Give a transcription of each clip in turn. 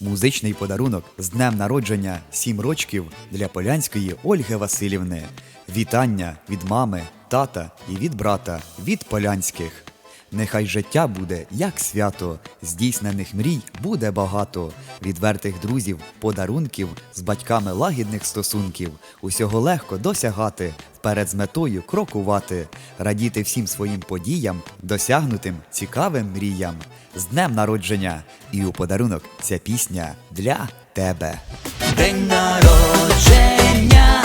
Музичний подарунок з днем народження 7 рочків для полянської Ольги Васильівни. Вітання від мами, тата і від брата від полянських. Нехай життя буде як свято, здійснених мрій буде багато, відвертих друзів, подарунків, з батьками лагідних стосунків, усього легко досягати, вперед з метою крокувати, радіти всім своїм подіям, досягнутим цікавим мріям. З днем народження! І у подарунок ця пісня для тебе. День народження,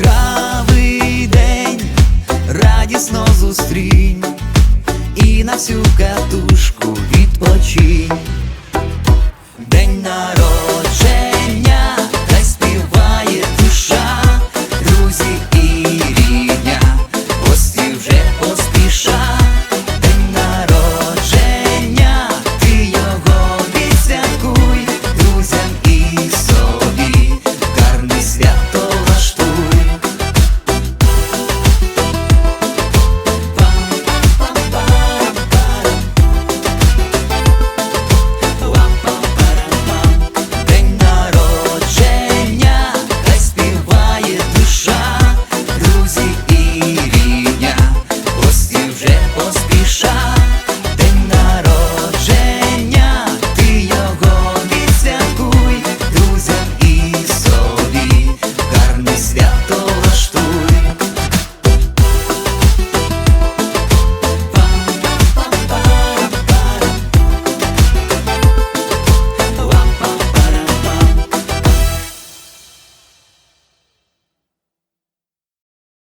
яскравий день, радісно зустрінь і на всю катушку відпочинь. День народ.